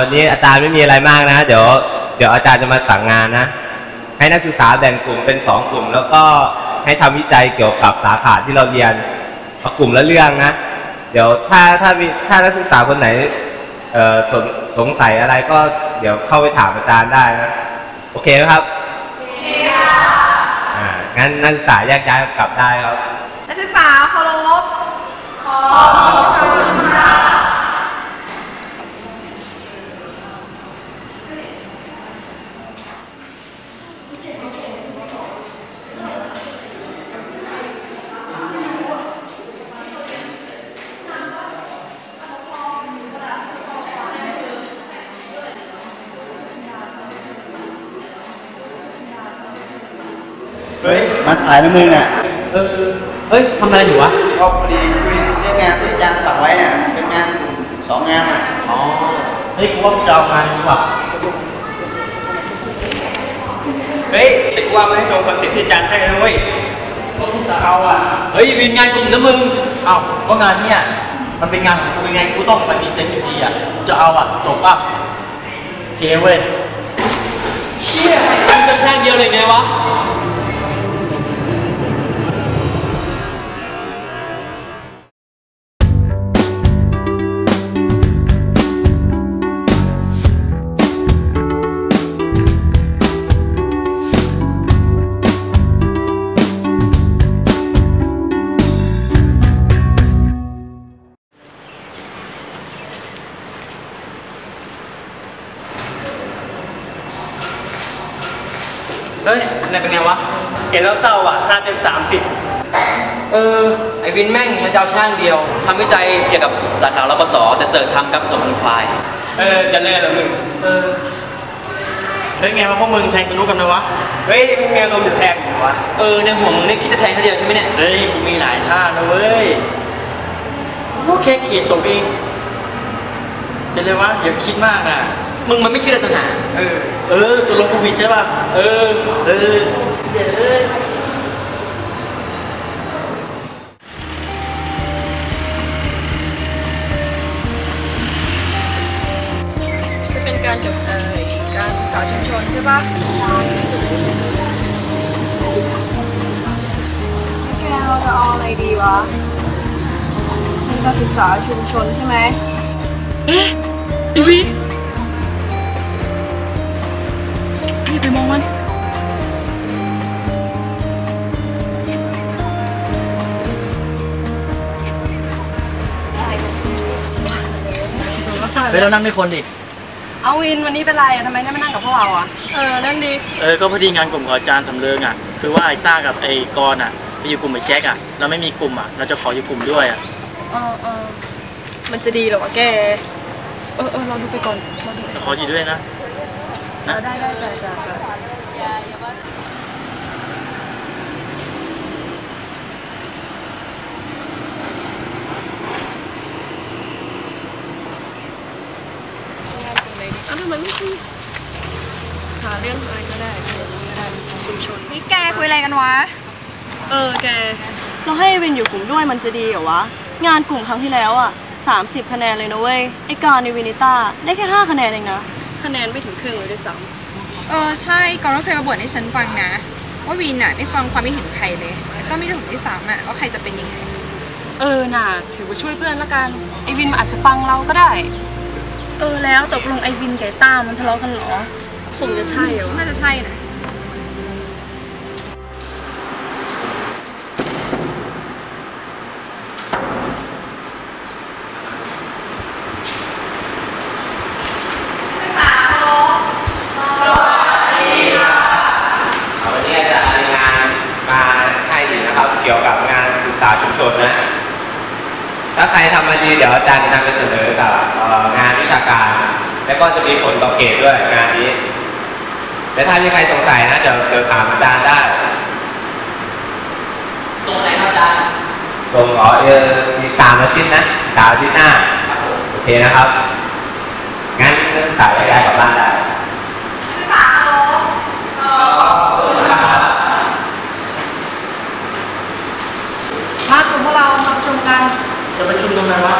วันนี้อาจารย์ไม่มีอะไรมากนะ เดี๋ยวเดี๋ยวอาจารย์จะมาสั่งงานนะ ให้นักศึกษาแบ่งกลุ่มเป็นสองกลุ่ม แล้วก็ให้ทำวิจัยเกี่ยวกับสาขาที่เราเรียนเอากลุ่มละเรื่องนะ เดี๋ยวถ้าถ้ามีถ้านักศึกษาคนไหนสงสงสัยอะไรก็เดี๋ยวเข้าไปถามอาจารย์ได้นะ โอเคไหมครับโอเคค่ะอ่างั้นนักศึกษาแยกย้ายกลับได้ครับ นักศึกษาเคารพขอค่ะเฮ้ มาสายนะมึงอะเออเฮ้ยทำอะไรอยู่วะ ก็พอดีคุยเรื่องงานที่อาจารย์สั่งไว้อะเป็นงานกลุ่มสองงานอะอ๋อ เฮ้ยกูว่าจะเอางานดีกว่าเฮ้ยแต่กูว่ามันไม่ตรงคอนเซ็ปต์ที่อาจารย์ให้เลยนะเว้ยก็กูจะเอาอะ เฮ้ยวินงานกลุ่มนะมึง เอ้าก็งานเนี่ยมันเป็นงานของกูยังไงกูต้องไปพรีเซนต์อยู่ดีอะกูจะเอาอะจบป่ะโอเคเว้ยเชี่ยมึงจะแช่งเดียวเลยไงวะ ห็นแล้วเศร้าอะห้าเต็มสามสิบเออ ไอวินแม่งมันจะเอาช่างเดียวทำวิจัยเกี่ยวกับสาขารปศแต่เสิร์ฟทำกับผสมพันธุ์ควาย เออจะเลิกแล้วมึง เออเฮ้ยไงวะพวกมึงแทงสนุกกันไหมวะ เฮ้ยมึงมีอารมณ์จะแทงอยู่วะ เออในห่วงมึงนี่คิดจะแทงแค่เดียวใช่ไหมเนี่ย เฮ้ยกูมีหลายท่านะเว้ยโอเคขีดตกเอง เป็นไรวะอย่าคิดมากนะมึงมันไม่คิดอะไรต่างหากเออ เออตกลงกูผิดใช่ป่ะ เออ เออ เดี๋ยวเอ้ยจะเป็นการจบเอ่อการศึกษาชุมชนใช่ปะแกเราจะเอาอะไรดีวะเป็นการศึกษาชุมชนใช่ไหมเอ๊ะอีวิน ฮ้ยเรานั่งด้วยคนดิเอาวินวันนี้เป็นไรอะทำไมไม่มานั่งกับพวกเราอะเออ นั่นดี เออ ก็พอดีงานกลุ่มของอาจารย์สำเริงอะ คือว่าไอ้ต้ากับไอ้กรณ์อะไปอยู่กลุ่มไอ้แจ็คอะ เราไม่มีกลุ่มอะ เราจะขออยู่กลุ่มด้วยอะ เออเออมันจะดีเหรอวะแก เออเออเราดูไปก่อนเราดูจะขออยู่ด้วยนะ เออได้ได้จ้ะจ้ะจ้ะ เอาทำไมไม่คุยหาเรื่องอะไรก็ได้เรื่องอะไรก็ได้ชุมชนนี่แกคุยอะไรกันวะ เออแก เราให้วินอยู่กลุ่มด้วยมันจะดีเหรอวะ งานกลุ่มครั้งที่แล้วอะ30 คะแนนเลยนะเว้ย ไอการในวินิต้าได้แค่ 5 คะแนนเองนะ คะแนนไม่ถึงครึ่งเลยด้วยซ้เออ ใช่ก่อนก็เคยมาบ่นให้ฉันฟังนะ ว่าวินอะไม่ฟังความคิดเห็นใครเลยแล้วก็ไม่ได้ถึงที่สามอะว่าใครจะเป็นยังไง เออ น่ะ ถือว่าช่วยเพื่อนละกัน ไอวินมันอาจจะฟังเราก็ได้ำเออแล้วตกลงไอวินไก่ต้ามันทะเลาะกันเหรอคงจะใช่เหรอน่าจะใช่นะวันนี้อาจารย์มีงานมาให้อีกนะครับเกี่ยวกับงานศึกษาชุมชนนะ ถ้าใครทำมาดีเดี๋ยวอาจารย์จะนำไปเสนอกับเอ่องาน วิชาการ แล้วก็จะมีผลต่อเกรดด้วยงานนี้ และถ้ามีใครสงสัยนะเดี๋ยวเดี๋ยวถามอาจารย์ได้ส่งไหนครับอาจารย์ส่งอ๋อเออมีสามอาทิตย์นะสามอาทิตย์หน้าโอเคนะครับ งั้นนักศึกษาจะย้ายกลับบ้านได้มากลุ่มพวกเรามาประชุมกันจะประชุมตรงไหนวะ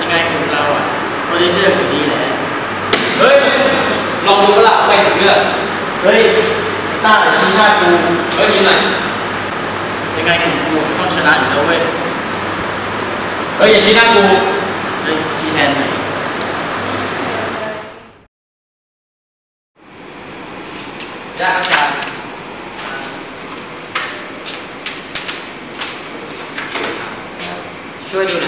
ยังไงกลุ่มเราอะ ก็ได้เลือกอยู่ดีแหละลองดูก็ล่ะไม่ถึงเลือกเฮ้ยหน้าชี้หน้ากูเฮ้ยยืนหน่อยยังไงกลุ่มกูต้องชนะอยู่แล้วเว้ย เฮ้ยอย่าชี้หน้ากู เฮ้ยชี้แทนไหนจ้าอาจารย์ช่วยดูหน่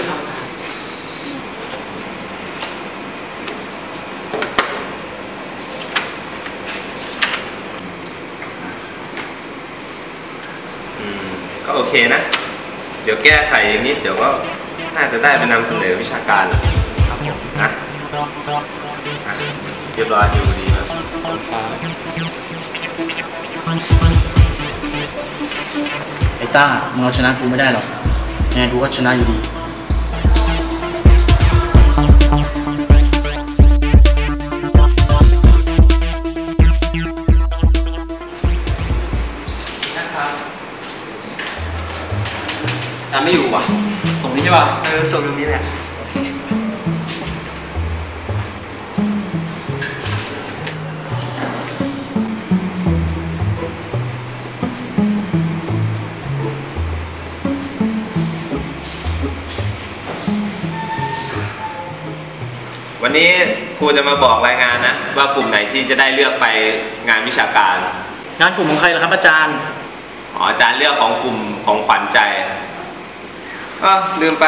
อยครับอาจารย์ อืมก็โอเคนะ เดี๋ยวแก้ไขอีกนิดเดี๋ยวก็น่าจะได้ไปนำเสนอวิชาการครับผมนะอะเรียบร้อยอยู่ดีครับไอ้ต้ามึงเอาชนะกูไม่ได้หรอกยังไงกูก็ชนะอยู่ดี ออส่งตรงนี้แหละวันนี้ครูจะมาบอกรายงานนะ ว่ากลุ่มไหนที่จะได้เลือกไปงานวิชาการ งานกลุ่มของใครล่ะครับอาจารย์อ๋ออาจารย์เลือกของกลุ่มของขวัญใจ เออลืมไป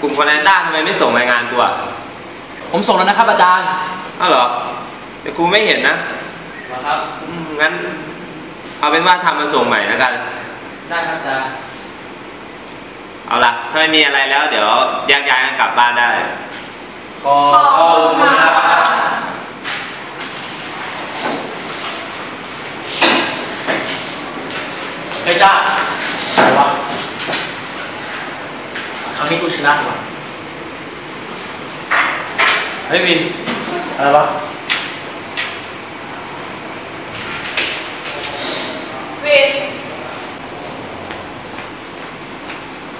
กลุ่มคนไอต้าทำไมไม่ส่งรายงานกูอะผมส่งแล้วนะครับอาจารย์อ้าวเหรอแต่ครูไม่เห็นนะครับอืมงั้น เอาเป็นว่าทำมาส่งใหม่แล้วกัน ได้ครับอาจารย์เอาล่ะถ้าไม่มีอะไรแล้ว เดี๋ยวแยกย้ายกันกลับบ้านได้ ขอบคุณครับเฮ้ยต้าอะไรวะ ครั้งนี้กูชนะว่ะเฮ้ยวิน อะไรวะวิน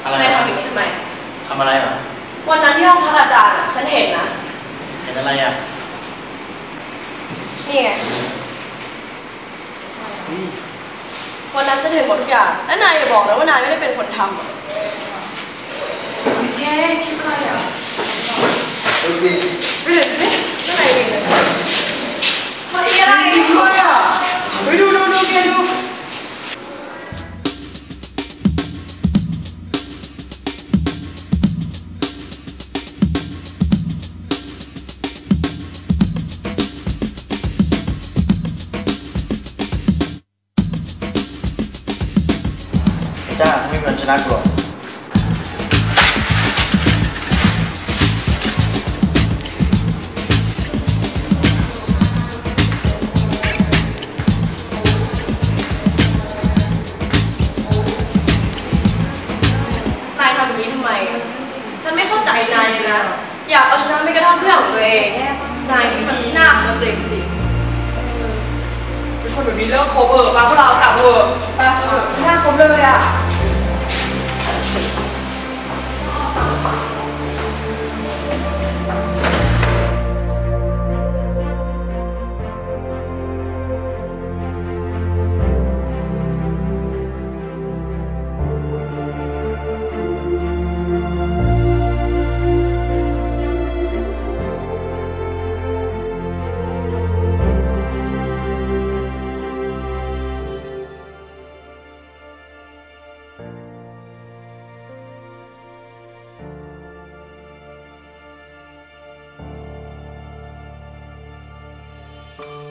อะไรนายวะทำอย่างนี้ทำไมทำอะไรอะวันนั้นที่ห้องพักอาจารย์อะฉันเห็นนะ เห็นอะไรอะนี่ไงวันนั้นฉันเห็นหมดทุกอย่าง และนายอย่าบอกนะว่านายไม่ได้เป็นคนทำอะ แย่คิดอะไรอะดูดิไม่เห็น เป็นคนแบบนี้เลิกคบเออมาพวกเรากลับเออไปเถอะไม่น่าคบเลยอะ Bye.